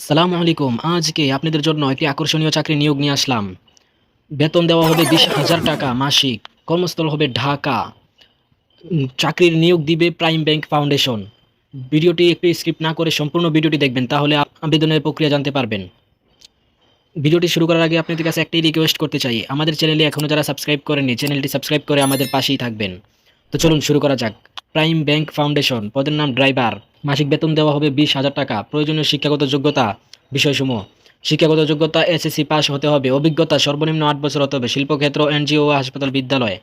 আসসালামু আলাইকুম। আজকে আপনাদের জন্য একটি আকর্ষণীয় চাকরি নিয়োগ নিয়ে আসলাম। বেতন দেওয়া হবে বিশ হাজার টাকা মাসিক। কর্মস্থল হবে ঢাকা। চাকরির নিয়োগ দিবে প্রাইম ব্যাংক ফাউন্ডেশন। ভিডিওটি একটু স্কিপ না করে সম্পূর্ণ ভিডিওটি দেখবেন, তাহলে আবেদনের প্রক্রিয়া জানতে পারবেন। ভিডিওটি শুরু করার আগে আপনাদের কাছে একটাই রিকোয়েস্ট করতে চাই। আমাদের চ্যানেলে এখনও যারা সাবস্ক্রাইব করেনি চ্যানেলটি সাবস্ক্রাইব করে আমাদের পাশেই থাকবেন। তো চলুন শুরু করা যাক। প্রাইম ব্যাংক ফাউন্ডেশন, পদের নাম ড্রাইভার। মাসিক বেতন দেওয়া হবে বিশ হাজার টাকা। প্রয়োজনীয় শিক্ষাগত যোগ্যতা বিষয়সমূহ। শিক্ষাগত যোগ্যতা এসএসসি পাস হতে হবে। অভিজ্ঞতা সর্বনিম্ন আট বছর হতে হবে। শিল্পক্ষেত্র, এনজিও হাসপাতাল বিদ্যালয়।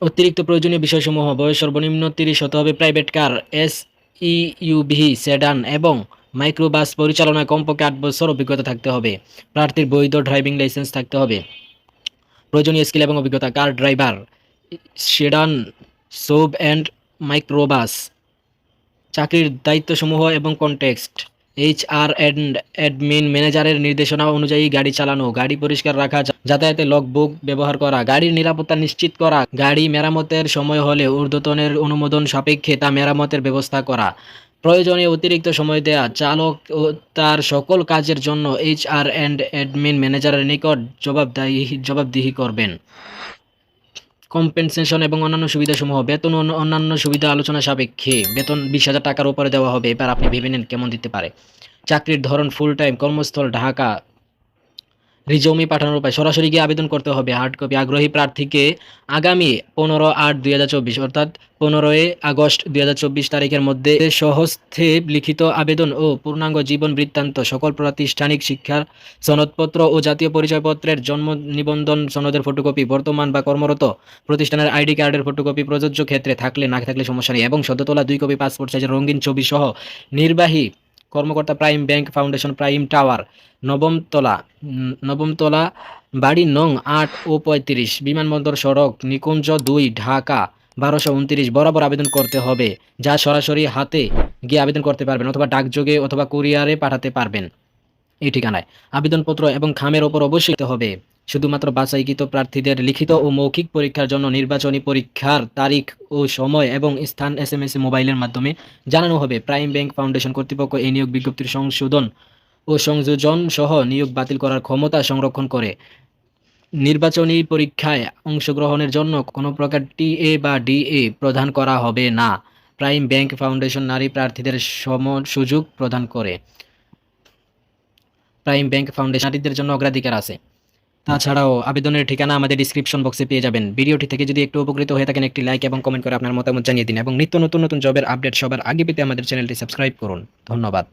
অতিরিক্ত প্রয়োজনীয় বিষয়সমূহ, বয়স সর্বনিম্ন তিরিশ হতে হবে private car S UV sedan এবং মাইক্রোবাস পরিচালনায় কমপক্ষে আট বছর অভিজ্ঞতা থাকতে হবে। প্রার্থীর বৈধ ড্রাইভিং লাইসেন্স থাকতে হবে। প্রয়োজনীয় স্কিল এবং অভিজ্ঞতা, car driver, sedan, সোব and microbus. চাকরির দায়িত্বসমূহ এবং context H R and admin ম্যানেজারের নির্দেশনা অনুযায়ী গাড়ি চালানো, গাড়ি পরিষ্কার রাখা, যাতায়াতে লগবুক ব্যবহার করা, গাড়ির নিরাপত্তা নিশ্চিত করা, গাড়ি মেরামতের সময় হলে ঊর্ধ্বতনের অনুমোদন সাপেক্ষে তা মেরামতের ব্যবস্থা করা প্রয়োজনে অতিরিক্ত সময় দেয়া, চালক ও তার সকল কাজের জন্য এইচ আর অ্যান্ড অ্যাডমিন ম্যানেজারের নিকট জবাবদাহি, জবাবদিহি করবেন। কম্পেনসেশন এবং অন্যান্য সুবিধাসমূহ, বেতন ও অন্যান্য সুবিধা আলোচনা সাপেক্ষে বেতন বিশ হাজার টাকার উপরে দেওয়া হবে। এবার আপনি ভেবে নেন কেমন দিতে পারে। চাকরির ধরন ফুল টাইম কর্মস্থল, ঢাকা রিজমি পাঠানোর উপায়। সরাসরি গিয়ে আবেদন করতে হবে। হার্ড কপি আগ্রহী প্রার্থীকে আগামী পনেরো আট দুই হাজার চব্বিশ, অর্থাৎ পনেরোই আগস্ট দুই হাজার চব্বিশ তারিখের মধ্যে সহস্থে লিখিত আবেদন ও পূর্ণাঙ্গ জীবন বৃত্তান্ত সকল প্রাতিষ্ঠানিক শিক্ষার সনদপত্র ও জাতীয় পরিচয়পত্রের জন্ম নিবন্ধন সনদের ফটোকপি বর্তমান বা কর্মরত প্রতিষ্ঠানের আইডি কার্ডের ফটোকপি প্রযোজ্য ক্ষেত্রে থাকলে না থাকলে সমস্যা নেই এবং সদ্য তোলা দুই কপি পাসপোর্ট সাইজের রঙিন ছবি সহ নির্বাহী কর্মকর্তা Prime Bank Foundation Prime Tower, নবমতলা নবমতলা, বাড়ি নং আট ও পঁয়ত্রিশ, বিমানবন্দর সড়ক, নিকুঞ্জ দুই, ঢাকা, বারোশো উনত্রিশ, বরাবর আবেদন করতে হবে, যা সরাসরি হাতে গিয়ে আবেদন করতে পারবেন অথবা ডাকযোগে অথবা কুরিয়ারে পাঠাতে পারবেন। এই ঠিকানায়। আবেদনপত্র এবং খামের ওপর অবশ্যই হবে। শুধুমাত্র বাছাইকৃত প্রার্থীদের লিখিত ও মৌখিক পরীক্ষার জন্য নির্বাচনী পরীক্ষার তারিখ ও সময় এবং স্থান এস এম এস মোবাইলের মাধ্যমে জানানো হবে। প্রাইম ব্যাংক ফাউন্ডেশন কর্তৃপক্ষ এই নিয়োগ বিজ্ঞপ্তির সংশোধন ও সংযোজন সহ নিয়োগ বাতিল করার ক্ষমতা সংরক্ষণ করে। নির্বাচনী পরীক্ষায় অংশগ্রহণের জন্য কোনো প্রকার টিএ বা ডিএ প্রদান করা হবে না। প্রাইম ব্যাংক ফাউন্ডেশন নারী প্রার্থীদের সম সুযোগ প্রদান করে। প্রাইম ব্যাংক ফাউন্ডেশন নারীদের জন্য অগ্রাধিকার আছে। তাছাড়াও আবেদনের ঠিকানা আমাদের ডিসক্রিপশন বক্সে পেয়ে যাবেন। ভিডিওটি থেকে যদি একটু উপকৃত হয়ে থাকেন একটি লাইক এবং কমেন্ট করে আপনার মতামত জানিয়ে দিন এবং নিত্য নতুন নতুন জবের আপডেট সবার আগে পেতে আমাদের চ্যানেলটি সাবস্ক্রাইব করুন। ধন্যবাদ।